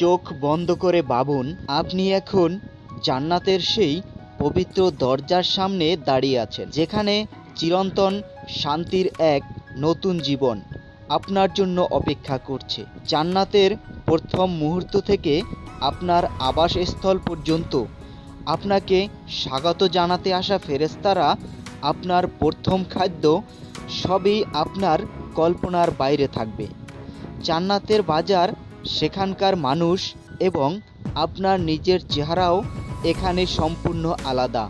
চোখ বন্ধ করে ভাবুন, আপনি এখন জান্নাতের সেই পবিত্র দরজার সামনে দাঁড়িয়ে আছেন, যেখানে চিরন্তন শান্তির এক নতুন জীবন আপনার জন্য অপেক্ষা করছে। জান্নাতের প্রথম মুহূর্ত থেকে আপনার আবাসস্থল পর্যন্ত আপনাকে স্বাগত জানাতে আসা ফেরেস্তারা আপনার প্রথম খাদ্য সবই আপনার কল্পনার বাইরে থাকবে। জান্নাতের বাজার সেখানকার মানুষ এবং আপনার নিজের চেহারাও এখানে সম্পূর্ণ আলাদা।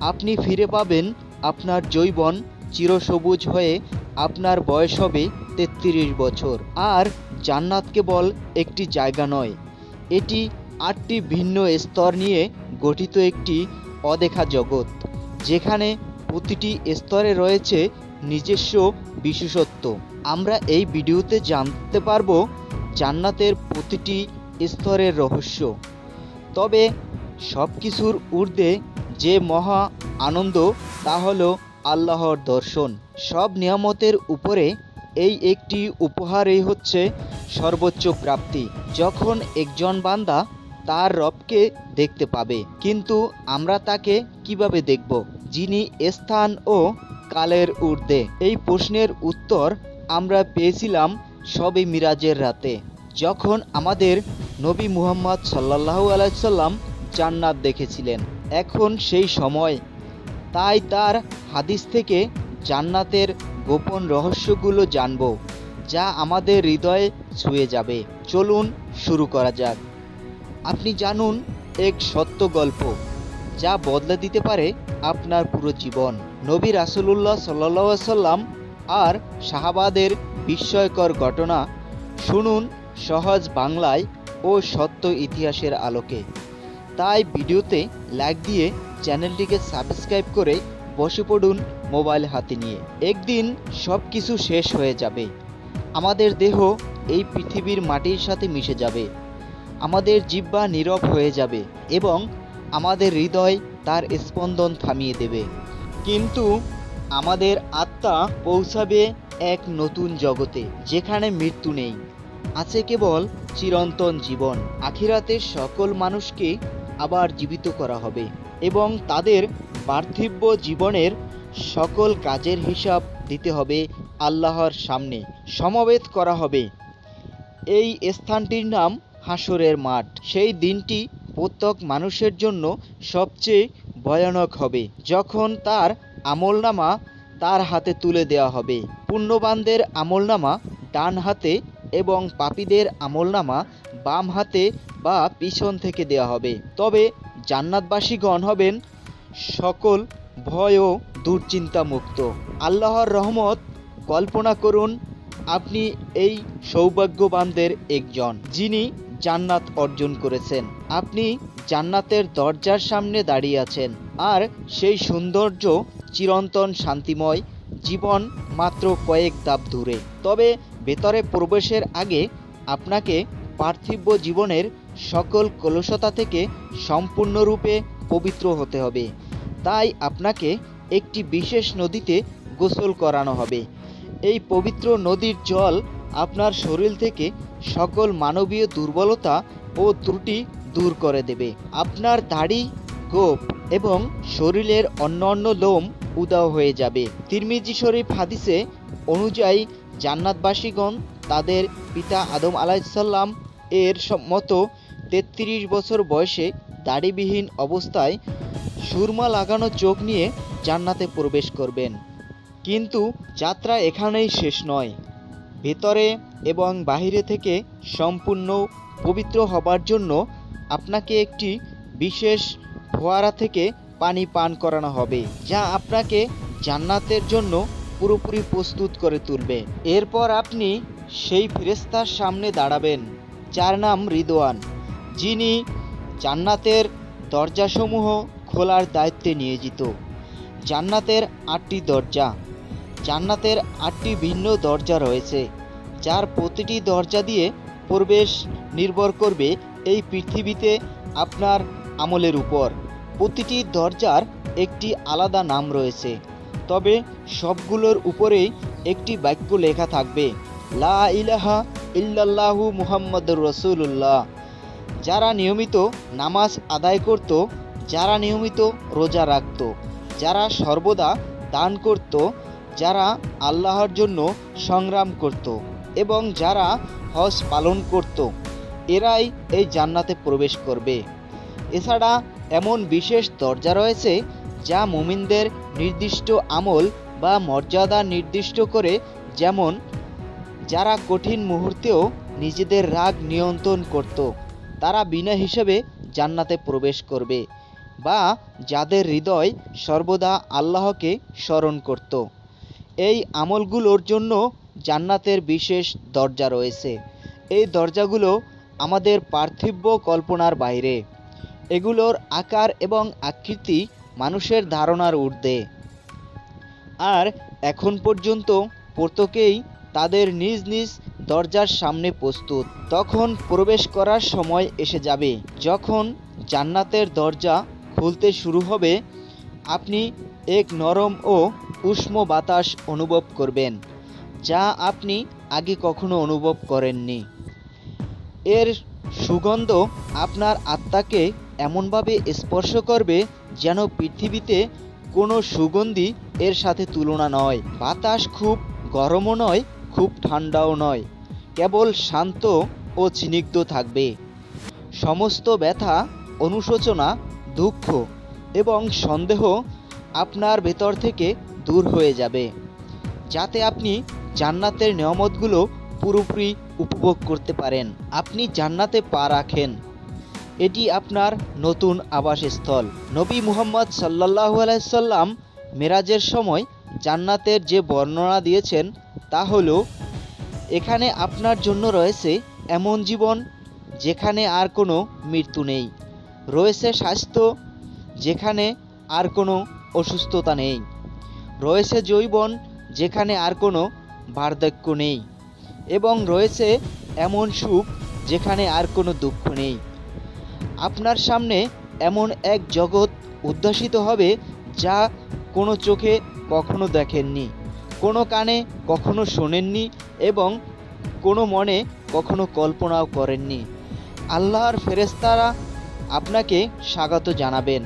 আপনি ফিরে পাবেন আপনার জৈবন চিরসবুজ হয়ে আপনার বয়স হবে তেত্রিশ বছর। আর জান্নাত কেবল একটি জায়গা নয়, এটি আটটি ভিন্ন স্তর নিয়ে গঠিত একটি অদেখা জগৎ, যেখানে প্রতিটি স্তরে রয়েছে নিজস্ব বিশেষত্ব। আমরা এই ভিডিওতে জানতে পারব জান্নাতের প্রতিটি স্তরের রহস্য। তবে সব কিছুর ঊর্ধ্বে যে মহা আনন্দ, তা হল আল্লাহর দর্শন। সব নিয়ামতের উপরে এই একটি উপহারই হচ্ছে সর্বোচ্চ প্রাপ্তি। যখন একজন বান্দা তার রবকে দেখতে পাবে, কিন্তু আমরা তাকে কীভাবে দেখব? যিনি স্থান ও কালের ঊর্ধ্বে। এই প্রশ্নের উত্তর আমরা পেয়েছিলাম সবে মিরাজের রাতে। যখন আমাদের নবী মুহাম্মদ সাল্লাল্লাহু আলাইসাল্লাম জান্নাত দেখেছিলেন, এখন সেই সময়। তাই তার হাদিস থেকে জান্নাতের গোপন রহস্যগুলো জানব, যা আমাদের হৃদয়ে ছুঁয়ে যাবে। চলুন শুরু করা যাক। আপনি জানুন এক সত্য গল্প, যা বদলে দিতে পারে আপনার পুরো জীবন। নবী রাসূলুল্লাহ সাল্লাহ সাল্লাম আর শাহাবাদের বিস্ময়কর ঘটনা শুনুন সহজ বাংলায় ও সত্য ইতিহাসের আলোকে। তাই ভিডিওতে লাইক দিয়ে চ্যানেলটিকে সাবস্ক্রাইব করে বসে পড়ুন মোবাইল হাতে নিয়ে। একদিন সব কিছু শেষ হয়ে যাবে। আমাদের দেহ এই পৃথিবীর মাটির সাথে মিশে যাবে। আমাদের জিব্বা নীরব হয়ে যাবে এবং আমাদের হৃদয় তার স্পন্দন থামিয়ে দেবে। কিন্তু আমাদের আত্মা পৌঁছাবে এক নতুন জগতে যেখানে মৃত্যু নেই। আছে কেবল চিরন্তন জীবন। আখিরাতে সকল মানুষকে আবার জীবিত করা হবে এবং তাদের পার্থিব্য জীবনের সকল কাজের হিসাব দিতে হবে আল্লাহর সামনে। সমবেত করা হবে। এই স্থানটির নাম হাসরের মাঠ। সেই দিনটি প্রত্যেক মানুষের জন্য সবচেয়ে ভয়ানক হবে, যখন তার আমলনামা তার হাতে তুলে দেওয়া হবে। পুণ্যবানদের আমলনামা ডান হাতে এবং পাপীদের আমলনামা বাম হাতে বা পিছন থেকে দেওয়া হবে। তবে জান্নাতবাসীগণ হবেন সকল ভয় ও দুশ্চিন্তা মুক্ত আল্লাহর রহমত, কল্পনা করুন, আপনি এই সৌভাগ্যবানদের একজন, যিনি জান্নাত অর্জন করেছেন। আপনি জান্নাতের দরজার সামনে দাঁড়িয়ে আছেন, আর সেই সৌন্দর্য চিরন্তন শান্তিময় জীবন মাত্র কয়েক ধাপ দূরে। তবে ভেতরে প্রবেশের আগে আপনাকে পার্থিব জীবনের সকল কলুষতা থেকে সম্পূর্ণরূপে পবিত্র হতে হবে। তাই আপনাকে একটি বিশেষ নদীতে গোসল করানো হবে। এই পবিত্র নদীর জল আপনার শরীর থেকে সকল মানবীয় দুর্বলতা ও ত্রুটি দূর করে দেবে। আপনার দাড়ি, গোপ এবং শরীরের অন্যান্য লোম উদাও হয়ে যাবে। তিরমিজি শরীফ হাদিসে অনুযায়ী জান্নাতবাসীগণ তাদের পিতা আদম আলাইসাল্লাম এর মতো তেত্রিশ বছর বয়সে দাড়িবিহীন অবস্থায় সুরমা লাগানো চোখ নিয়ে জান্নাতে প্রবেশ করবেন। কিন্তু যাত্রা এখানেই শেষ নয়। ভেতরে এবং বাহিরে থেকে সম্পূর্ণ পবিত্র হবার জন্য আপনাকে একটি বিশেষ ফোয়ারা থেকে পানি পান করানো হবে, যা আপনাকে জান্নাতের জন্য পুরোপুরি প্রস্তুত করে তুলবে। এরপর আপনি সেই ফেরেস্তার সামনে দাঁড়াবেন, যার নাম রিদওয়ান, যিনি জান্নাতের দরজাসমূহ খোলার দায়িত্বে নিয়োজিত। জান্নাতের আটটি দরজা, জান্নাতের আটটি ভিন্ন দরজা রয়েছে, যার প্রতিটি দরজা দিয়ে প্রবেশ নির্ভর করবে এই পৃথিবীতে আপনার আমলের উপর। প্রতিটি দরজার একটি আলাদা নাম রয়েছে। তবে সবগুলোর উপরেই একটি বাক্য লেখা থাকবে, লা ইলাহা ইল্লাল্লাহু মুহাম্মদুর রসুল্লাহ যারা নিয়মিত নামাজ আদায় করত, যারা নিয়মিত রোজা রাখত, যারা সর্বদা দান করত, যারা আল্লাহর জন্য সংগ্রাম করত এবং যারা হজ পালন করত, এরাই এই জান্নাতে প্রবেশ করবে। এছাড়া এমন বিশেষ দরজা রয়েছে যা মুমিনদের নির্দিষ্ট আমল বা মর্যাদা নির্দিষ্ট করে, যেমন যারা কঠিন মুহূর্তেও নিজেদের রাগ নিয়ন্ত্রণ করত, তারা বিনা হিসেবে জান্নাতে প্রবেশ করবে বা যাদের হৃদয় সর্বদা আল্লাহকে স্মরণ করত। এই আমলগুলোর জন্য জান্নাতের বিশেষ দরজা রয়েছে। এই দরজাগুলো আমাদের পার্থিব্য কল্পনার বাইরে। এগুলোর আকার এবং আকৃতি মানুষের ধারণার ঊর্ধ্বে। আর এখন পর্যন্ত প্রত্যেকেই তাদের নিজ নিজ দরজার সামনে প্রস্তুত। তখন প্রবেশ করার সময় এসে যাবে। যখন জান্নাতের দরজা খুলতে শুরু হবে, আপনি এক নরম ও উষ্ণ বাতাস অনুভব করবেন, যা আপনি আগে কখনো অনুভব করেননি। এর সুগন্ধ আপনার আত্মাকে এমনভাবে স্পর্শ করবে যেন পৃথিবীতে কোনো সুগন্ধি এর সাথে তুলনা নয়। বাতাস খুব গরমও নয়, খুব ঠান্ডাও নয়। কেবল শান্ত ও স্নিগ্ধ থাকবে। সমস্ত ব্যথা, অনুশোচনা, দুঃখ এবং সন্দেহ আপনার ভেতর থেকে দূর হয়ে যাবে। যাতে আপনি জান্নাতের নিয়ামতগুলো পুরোপুরি উপভোগ করতে পারেন। আপনি জান্নাতে পা রাখেন। এটি আপনার নতুন আবাসস্থল। নবী মুহাম্মদ সাল্লাহু আলাইসাল্লাম মেরাজের সময় জান্নাতের যে বর্ণনা দিয়েছেন তা হল, এখানে আপনার জন্য রয়েছে এমন জীবন যেখানে আর কোনো মৃত্যু নেই। রয়েছে স্বাস্থ্য যেখানে আর কোনো অসুস্থতা নেই। রয়েছে জৈবন যেখানে আর কোনো বার্ধক্য নেই। এবং রয়েছে এমন সুখ যেখানে আর কোনো দুঃখ নেই। আপনার সামনে এমন এক জগৎ উদ্ভাসিত হবে যা কোনো চোখে কখনো দেখেননি, কোনো কানে কখনো শোনেননি এবং কোনো মনে কখনো কল্পনাও করেননি। আল্লাহর ফেরেস্তারা আপনাকে স্বাগত জানাবেন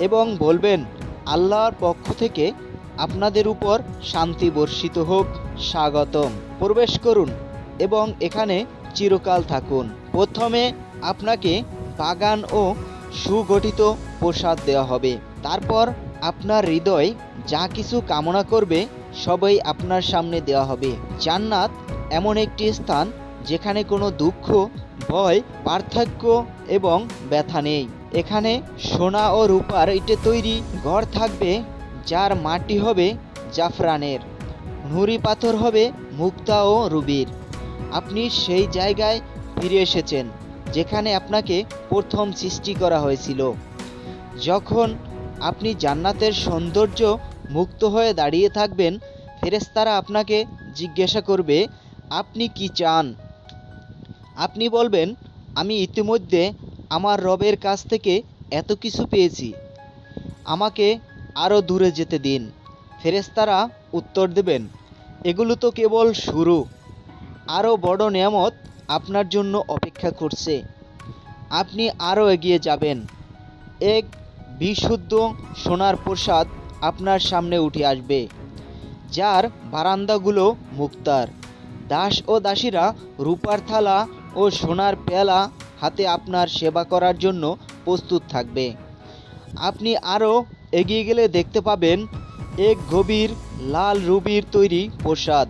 এবং বলবেন, আল্লাহর পক্ষ থেকে আপনাদের উপর শান্তি বর্ষিত হোক, স্বাগতম। প্রবেশ করুন এবং এখানে চিরকাল থাকুন। প্রথমে আপনাকে বাগান ও সুগঠিত প্রসাদ দেওয়া হবে। তারপর আপনার হৃদয় যা কিছু কামনা করবে, সবই আপনার সামনে দেওয়া হবে। জান্নাত এমন একটি স্থান যেখানে কোনো দুঃখ, ভয়, পার্থক্য এবং ব্যথা নেই। এখানে সোনা ও রূপার ইটে তৈরি ঘর থাকবে, যার মাটি হবে জাফরানের। নুড়ি পাথর হবে মুক্তা ও রুবির। আপনি সেই জায়গায় ফিরে এসেছেন। যেখানে আপনাকে প্রথম সৃষ্টি করা হয়েছিল। যখন আপনি জান্নাতের সৌন্দর্য মুক্ত হয়ে দাঁড়িয়ে থাকবেন ফেরেস্তারা আপনাকে জিজ্ঞাসা করবে, আপনি কি চান? আপনি বলবেন, আমি ইতিমধ্যে আমার রবের কাছ থেকে এত কিছু পেয়েছি। আমাকে আরও দূরে যেতে দিন। ফেরেস্তারা উত্তর দেবেন, এগুলো তো কেবল শুরু। আরও বড় নিয়ামত আপনার জন্য অপেক্ষা করছে। আপনি আরও এগিয়ে যাবেন। এক বিশুদ্ধ সোনার প্রসাদ আপনার সামনে উঠে আসবে, যার বারান্দাগুলো মুক্তার। দাস ও দাসীরা রূপার থালা ও সোনার পেয়ালা হাতে আপনার সেবা করার জন্য প্রস্তুত থাকবে। আপনি আরও এগিয়ে গেলে দেখতে পাবেন এক গভীর লাল রুবির তৈরি প্রসাদ,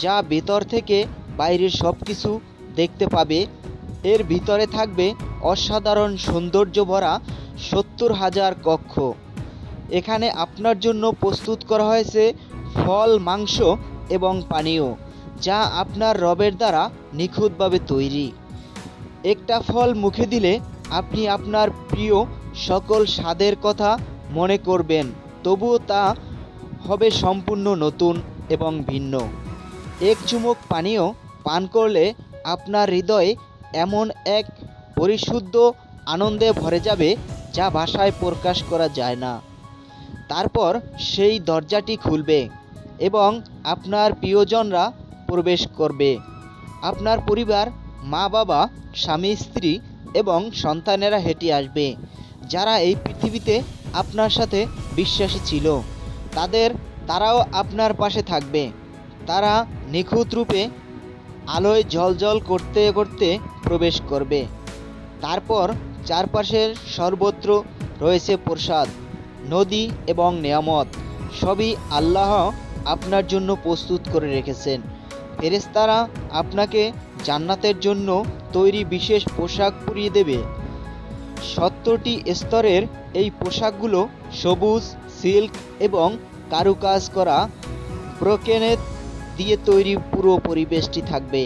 যা ভেতর থেকে বাইরের সব কিছু দেখতে পাবে। এর ভিতরে থাকবে অসাধারণ সৌন্দর্য ভরা সত্তর হাজার কক্ষ। এখানে আপনার জন্য প্রস্তুত করা হয়েছে ফল, মাংস এবং পানীয়, যা আপনার রবের দ্বারা নিখুঁতভাবে তৈরি। একটা ফল মুখে দিলে আপনি আপনার প্রিয় সকল স্বাদের কথা মনে করবেন, তবুও তা হবে সম্পূর্ণ নতুন এবং ভিন্ন। এক চুমুক পানীয় পান করলে আপনার হৃদয় এমন এক পরিশুদ্ধ আনন্দে ভরে যাবে যা ভাষায় প্রকাশ করা যায় না। তারপর সেই দরজাটি খুলবে এবং আপনার প্রিয়জনরা প্রবেশ করবে। আপনার পরিবার, মা বাবা, স্বামী, স্ত্রী এবং সন্তানেরা হেঁটে আসবে, যারা এই পৃথিবীতে আপনার সাথে বিশ্বাসী ছিল। তাদের, তারাও আপনার পাশে থাকবে। তারা নিখুঁত রূপে আলোয় জলজল করতে করতে প্রবেশ করবে। তারপর চারপাশের সর্বত্র রয়েছে প্রসাদ, নদী এবং নিয়ামত। সবই আল্লাহ আপনার জন্য প্রস্তুত করে রেখেছেন। ফেরেশতারা আপনাকে জান্নাতের জন্য তৈরি বিশেষ পোশাক পরিয়ে দেবে। সত্তরটি স্তরের এই পোশাকগুলো সবুজ, সিল্ক এবং কারুকাজ করা। ব্রোকেনেট দিয়ে তৈরি পুরো পরিবেশটি থাকবে।